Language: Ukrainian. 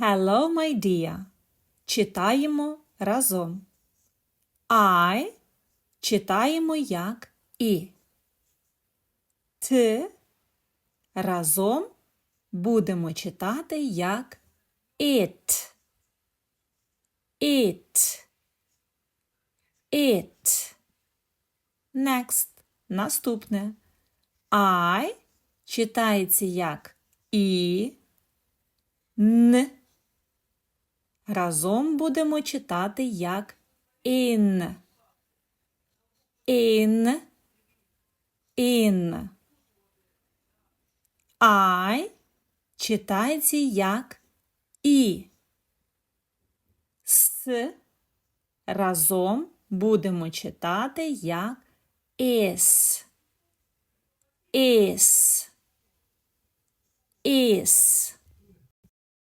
Hello, my dear. Читаємо разом. I читаємо як і. Т разом будемо читати як it. It. It. Next. Наступне. I читається як і. Разом будемо читати як in. In. In. I читається як і. С. Разом будемо читати як is. Is. Is.